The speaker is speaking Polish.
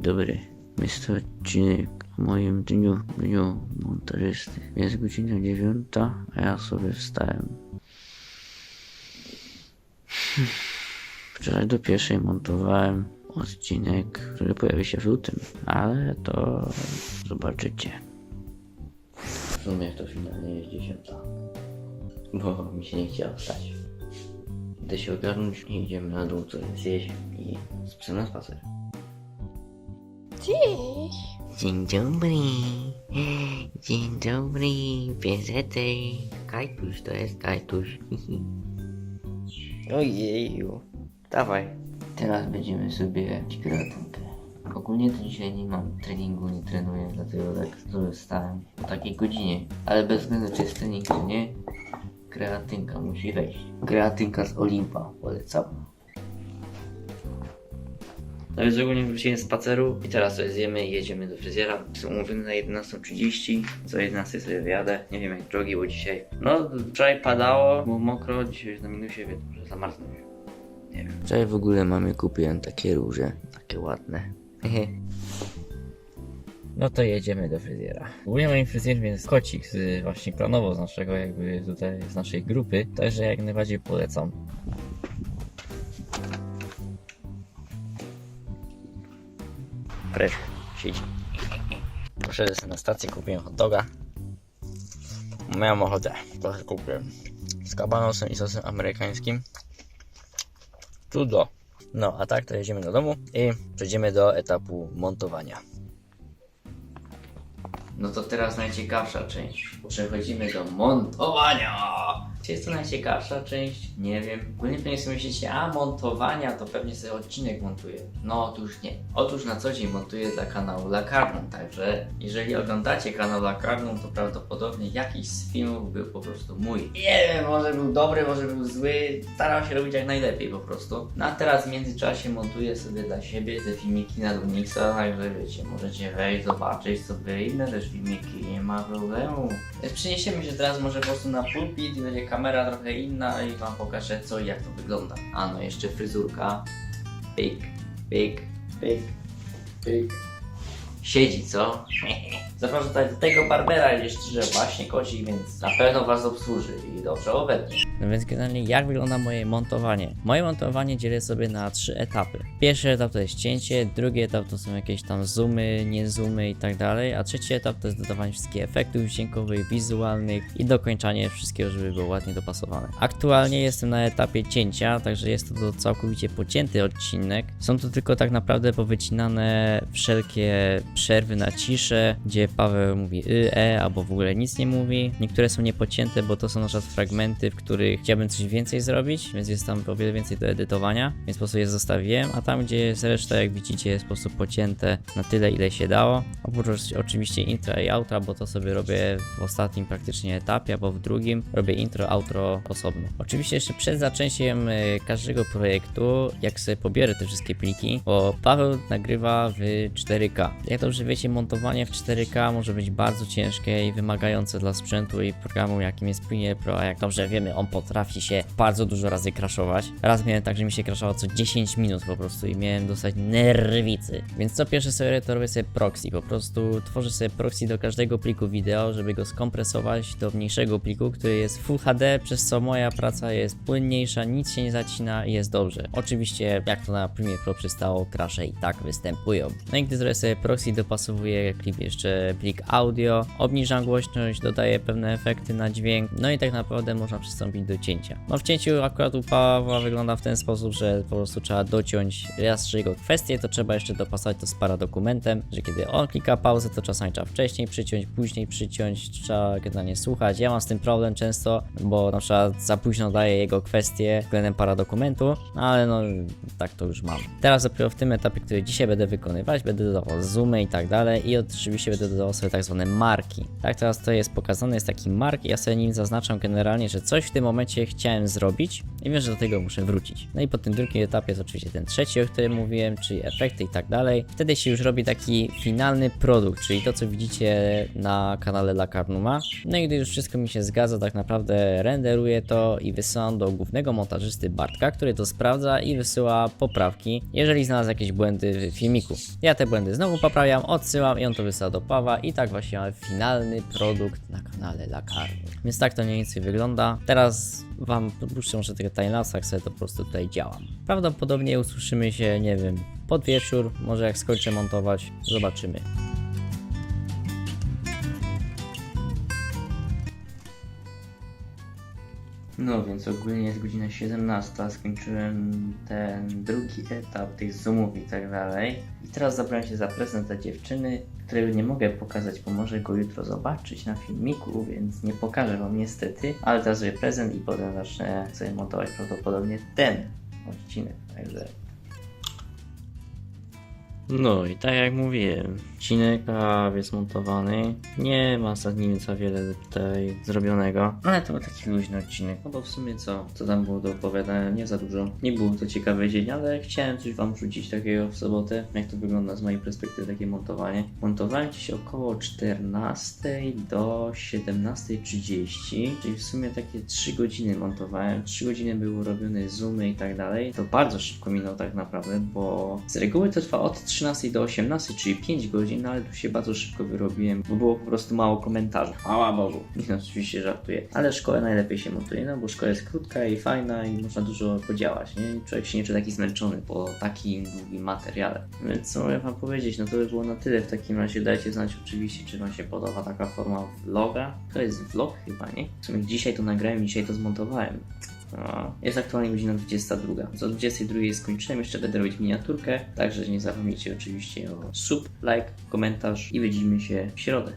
dobry. Jest to odcinek o moim dniu, dniu montażysty. Jest godzina dziewiąta, a ja sobie wstałem. Wczoraj do pierwszej montowałem odcinek, który pojawi się w lutym, ale to zobaczycie. W sumie to finalnie jest dziesiąta, bo mi się nie chciało wstać. Idę się ogarnąć idziemy na dół, co jest zjeść i chcę na spacer. Cześć. Dzień dobry. Dzień dobry. Piesety. Kajtuś to jest Kajtuś. Ojeju. Dawaj. Teraz będziemy sobie pić kreatynkę. Ogólnie to dzisiaj nie mam treningu, nie trenuję, dlatego tak sobie wstałem o takiej godzinie. Ale bez względu czy jest trening czy nie, kreatynka musi wejść. Kreatynka z Olimpa, polecam. No więc ogólnie wróciłem z spaceru i teraz sobie zjemy i jedziemy do fryzjera. Są umówione na 11.30, co 11 sobie wyjadę. Nie wiem jak drogi, bo dzisiaj... No, wczoraj padało, było mokro, dzisiaj już na minusie, więc może zamarznę. Nie wiem. Wczoraj w ogóle mamy kupiłem takie róże, takie ładne. No to jedziemy do fryzjera. Ogólnie moim fryzjerem jest kocik z właśnie klanowo z naszego jakby tutaj z naszej grupy, także jak najbardziej polecam. Fresh, siedzi. Poszedłem na stację, kupiłem hot doga. Miałem ochotę, trochę kupiłem. Z kabanosem i sosem amerykańskim. Cudo. No, a tak to jedziemy do domu i przejdziemy do etapu montowania. No to teraz najciekawsza część. Przechodzimy do montowania. Czy jest to najciekawsza część? Nie wiem. Ogólnie pewnie sobie myślicie, a montowania to pewnie sobie odcinek montuję. No otóż nie. Otóż na co dzień montuję dla kanału Lakarnum, także jeżeli oglądacie kanał Lakarnum, to prawdopodobnie jakiś z filmów był po prostu mój. Nie wiem, może był dobry, może był zły. Starał się robić jak najlepiej po prostu. No a teraz w międzyczasie montuję sobie dla siebie te filmiki na Lumixa, także wiecie, możecie wejść, zobaczyć sobie inne też filmiki, nie ma problemu. Przeniesiemy się teraz może po prostu na pulpit i będzie kamera trochę inna i wam pokażę co i jak to wygląda. A no jeszcze fryzurka. Pyk, pyk, pyk, pyk. Siedzi, co? Zapraszam tutaj do tego barbera, jeszcze że właśnie kozi, więc na pewno was obsłuży i dobrze obetnie. No więc generalnie jak wygląda moje montowanie? Moje montowanie dzielę sobie na trzy etapy. Pierwszy etap to jest cięcie, drugi etap to są jakieś tam zoomy, nie zoomy i tak dalej, a trzeci etap to jest dodawanie wszystkich efektów dźwiękowych, wizualnych i dokończanie wszystkiego, żeby było ładnie dopasowane. Aktualnie jestem na etapie cięcia, także jest to, całkowicie pocięty odcinek. Są to tylko tak naprawdę powycinane wszelkie przerwy na ciszę, gdzie Paweł mówi y, e, albo w ogóle nic nie mówi. Niektóre są niepocięte, bo to są na przykład fragmenty, w których chciałbym coś więcej zrobić, więc jest tam o wiele więcej do edytowania, więc po prostu je zostawiłem, a tam gdzie jest reszta, jak widzicie, jest po prostu pocięte na tyle, ile się dało. Oprócz oczywiście intra i outra, bo to sobie robię w ostatnim praktycznie etapie, albo w drugim robię intro, outro osobno. Oczywiście jeszcze przed zaczęciem y, każdego projektu, jak sobie pobierę te wszystkie pliki, bo Paweł nagrywa w 4K. Jak dobrze wiecie, montowanie w 4K może być bardzo ciężkie i wymagające dla sprzętu i programu, jakim jest Premiere Pro, a jak dobrze wiemy, on potrafi się bardzo dużo razy crashować. Raz miałem tak, że mi się crashowało co 10 minut po prostu i miałem dostać nerwicy. Więc co pierwsze sobie to robię sobie proxy, po prostu tworzę sobie proxy do każdego pliku wideo, żeby go skompresować do mniejszego pliku, który jest Full HD, przez co moja praca jest płynniejsza, nic się nie zacina i jest dobrze. Oczywiście, jak to na Premiere Pro przystało, crashe i tak występują. No i gdy zrobię sobie proxy, dopasowuję klip jeszcze plik audio, obniżam głośność, dodaję pewne efekty na dźwięk, no i tak naprawdę można przystąpić do cięcia. No w cięciu akurat u Pawła wygląda w ten sposób, że po prostu trzeba dociąć raz jego kwestię, to trzeba jeszcze dopasować to z paradokumentem, że kiedy on klika pauzę, to czasami trzeba wcześniej przyciąć, później przyciąć, trzeba generalnie słuchać. Ja mam z tym problem często, bo na przykład za późno daję jego kwestię względem paradokumentu, no ale no tak to już mam. Teraz dopiero w tym etapie, który dzisiaj będę wykonywać, będę dodawał zoomy i tak dalej i oczywiście będę dodawał sobie tak zwane marki. Tak teraz to jest pokazane, jest taki mark ja sobie nim zaznaczam generalnie, że coś w tym momencie chciałem zrobić i wiem, że do tego muszę wrócić. No i po tym drugim etapie jest oczywiście ten trzeci, o którym mówiłem, czyli efekty i tak dalej. Wtedy się już robi taki finalny produkt, czyli to co widzicie na kanale La Carnuma. No i gdy już wszystko mi się zgadza, tak naprawdę renderuję to i wysyłam do głównego montażysty Bartka, który to sprawdza i wysyła poprawki, jeżeli znalazł jakieś błędy w filmiku. Ja te błędy znowu poprawiam, odsyłam i on to wysyła do Pawa i tak właśnie mamy finalny produkt na kanale La Carnum. Więc tak to mniej więcej wygląda. Teraz wam puszczę może tego timelapsa, jak sobie to po prostu tutaj działam. Prawdopodobnie usłyszymy się, nie wiem, pod wieczór, może jak skończę montować, zobaczymy. No więc ogólnie jest godzina 17, skończyłem ten drugi etap tych zoomów i tak dalej. I teraz zabrałem się za prezent dla dziewczyny, którego nie mogę pokazać, bo może go jutro zobaczyć na filmiku, więc nie pokażę wam niestety. Ale teraz zrobię prezent i potem zacznę sobie montować prawdopodobnie ten odcinek, także... No i tak jak mówiłem, odcinek prawie zmontowany. Nie ma za nim za wiele tutaj zrobionego. Ale to był taki luźny odcinek. No bo w sumie co? Co tam było do opowiadania? Nie za dużo. Nie był to ciekawy dzień, ale chciałem coś wam rzucić takiego w sobotę. Jak to wygląda z mojej perspektywy takie montowanie. Montowałem gdzieś około 14 do 17.30, czyli w sumie takie 3 godziny montowałem. 3 godziny były robione zoomy i tak dalej. To bardzo szybko minął tak naprawdę, bo z reguły to trwa od 13 do 18, czyli 5 godzin, no ale tu się bardzo szybko wyrobiłem, bo było po prostu mało komentarzy. Mała Bogu. Nie, oczywiście żartuję. Ale szkołę najlepiej się montuje, no bo szkoła jest krótka i fajna i można dużo podziałać, nie? Człowiek się nie czuje taki zmęczony po takim długim materiale. Więc co mogę wam powiedzieć, no to by było na tyle w takim razie. Dajcie znać oczywiście, czy wam się podoba taka forma vloga. To jest vlog chyba, nie? W sumie dzisiaj to nagrałem, dzisiaj to zmontowałem. Jest aktualnie godzina 22. Do 22 skończyłem, jeszcze będę robić miniaturkę, także nie zapomnijcie oczywiście o sub, like, komentarz i widzimy się w środę.